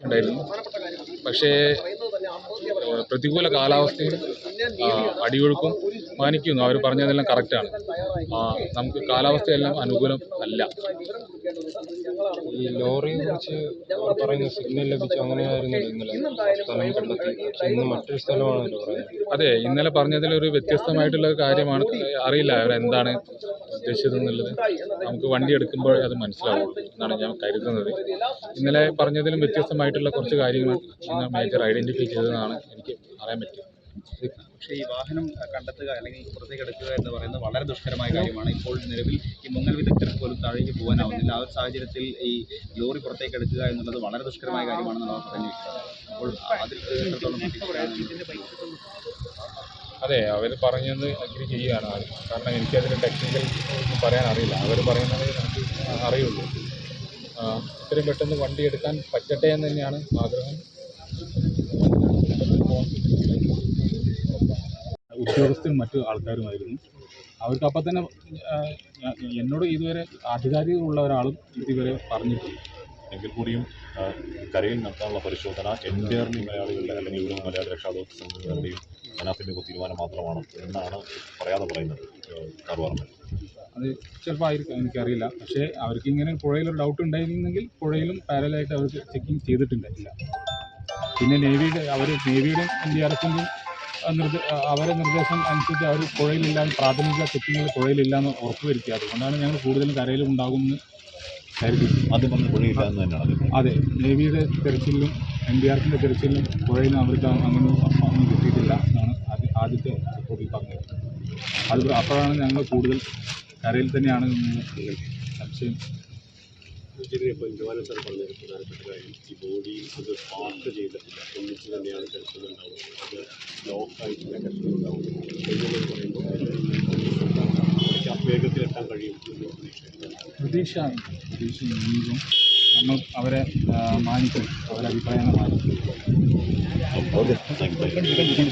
ഉണ്ടായിരുന്നു. പക്ഷേ പ്രതികൂല കാലാവസ്ഥയും അടിയൊഴുക്കും മാനിക്കുന്നു. അവർ പറഞ്ഞതെല്ലാം കറക്റ്റാണ് നമുക്ക് കാലാവസ്ഥയെല്ലാം അനുകൂലം അല്ല. ഈ ലോറിയെ കുറിച്ച് അവർ പറയുന്ന സിഗ്നൽ ലഭിച്ചു അങ്ങനെയായിരുന്നല്ലോ ഇന്നലെ. സ്ഥലം കണ്ടെത്തി. ഇന്ന് മറ്റൊരു സ്ഥലമാണല്ലോ പറയുന്നത്. അതെ ഇന്നലെ പറഞ്ഞതിൽ ഒരു വ്യത്യസ്തമായിട്ടുള്ള കാര്യമാണ് അറിയില്ല അവരെന്താണ് ഉദ്ദേശിച്ചത് എന്നുള്ളത് നമുക്ക് വണ്ടി എടുക്കുമ്പോൾ അത് മനസ്സിലാവുള്ളൂ എന്നാണ് ഞാൻ കരുതുന്നത്. ഇന്നലെ പറഞ്ഞതിലും വ്യത്യസ്തമായിട്ടുള്ള കുറച്ച് കാര്യങ്ങൾ ഇന്ന് മേജർ ഐഡന്റിഫൈ ചെയ്തതെന്നാണ് എനിക്ക് പറയാൻ പറ്റിയത്. പക്ഷേ ഈ വാഹനം കണ്ടെത്തുക അല്ലെങ്കിൽ പുറത്തേക്ക് എടുക്കുക എന്ന് പറയുന്നത് വളരെ ദുഷ്കരമായ കാര്യമാണ്. ഇപ്പോൾ നിലവിൽ ഈ മുങ്ങൽ വിദഗ്ധർക്ക് പോലും താഴേക്ക് പോകാനാവുന്നില്ല. ആ ഒരു സാഹചര്യത്തിൽ ഈ ലോറി പുറത്തേക്ക് എടുക്കുക എന്നുള്ളത് വളരെ ദുഷ്കരമായ കാര്യമാണെന്നാണ് പറഞ്ഞു അപ്പോൾ അതിൽ അതെ അവർ പറഞ്ഞത് അഗ്രി ചെയ്യുകയാണ്. കാരണം എനിക്കതിൽ ടെക്നിക്കൽ പറയാൻ അറിയില്ല. അവർ പറയുന്നത് നമുക്ക് അറിയുള്ളൂ. ഇത്രയും പെട്ടെന്ന് വണ്ടി എടുക്കാൻ പറ്റട്ടെ എന്ന് തന്നെയാണ് ആഗ്രഹം. ഉദ്യോഗസ്ഥരും മറ്റു ആൾക്കാരുമായിരുന്നു. അവർക്ക് അപ്പം തന്നെ എന്നോട് ഇതുവരെ ആധികാരികമുള്ള ഒരാളും ഇതുവരെ പറഞ്ഞിട്ടില്ല. എങ്കിൽ കൂടിയും കരയിൽ നടത്താനുള്ള പരിശോധന എൻ ഡി ആറിന്റെയും മലയാളികളുടെ അല്ലെങ്കിൽ ഇവിടെ മലയാളി രക്ഷാദൗത്യ സംഘങ്ങളുടെയും മനാഫിന്റെയും തീരുമാനം മാത്രമാണ് എന്നാണ് പറയാതെ പറയുന്നത് കാർവാറിന് അത് ചിലപ്പോൾ ആയിരിക്കും എനിക്കറിയില്ല. പക്ഷേ അവർക്ക് ഇങ്ങനെ പുഴയിലൊരു ഡൗട്ട് ഉണ്ടായിരുന്നെങ്കിൽ പുഴയിലും പാരലായിട്ട് അവർക്ക് ചെക്കിങ് ചെയ്തിട്ടുണ്ടായില്ല. പിന്നെ നേവിയുടെ അവർ നേവിയുടെ എൻ ഡി ആർ എഫിന്റെയും അവരെ നിർദ്ദേശം അനുസരിച്ച് അവർ പുഴയിലില്ല പ്രാഥമിക ചെക്കിങ്ങിൽ പുഴയിലില്ല എന്ന് ഉറപ്പുവരുത്തി. അതുകൊണ്ടാണ് ഞങ്ങൾ കൂടുതലും കരയിലും ഉണ്ടാകുമെന്ന് അതെ നേവിയുടെ തെരച്ചിലിലും എൻ ഡി ആർ എഫിന്റെ തെരച്ചിലിലും പുഴയിലും അവർക്ക് അങ്ങനെ ഒന്നും കിട്ടിയിട്ടില്ല എന്നാണ് ആദ്യ- ആദ്യത്തെ റിപ്പോർട്ടിൽ പറഞ്ഞത്. അത് അപ്പോഴാണ് ഞങ്ങൾ കൂടുതൽ കരയിൽ തന്നെയാണ് സംശയം? ഇതുപോലെ സാർ പറഞ്ഞൊരു പ്രധാനപ്പെട്ട കാര്യം. ഈ ബോഡി അത് പാർക്ക് ചെയ്തിട്ടില്ല. ഒന്നിച്ച് തന്നെയാണ് കിടക്കുന്നുണ്ടാവും അത് ലോക്കായിട്ടില്ല കിടക്കുന്നുണ്ടാവും എങ്ങനെ പറയുമ്പോൾ അതിലേക്ക് വേഗത്തിലെത്താൻ കഴിയും. എന്ന് ബ്രിട്ടീഷ് പ്രതീക്ഷ പ്രതീക്ഷ നമ്മൾ അവരെ മാനിക്കും അവരെ അഭിപ്രായങ്ങൾ മാനിക്കും. Okay thank you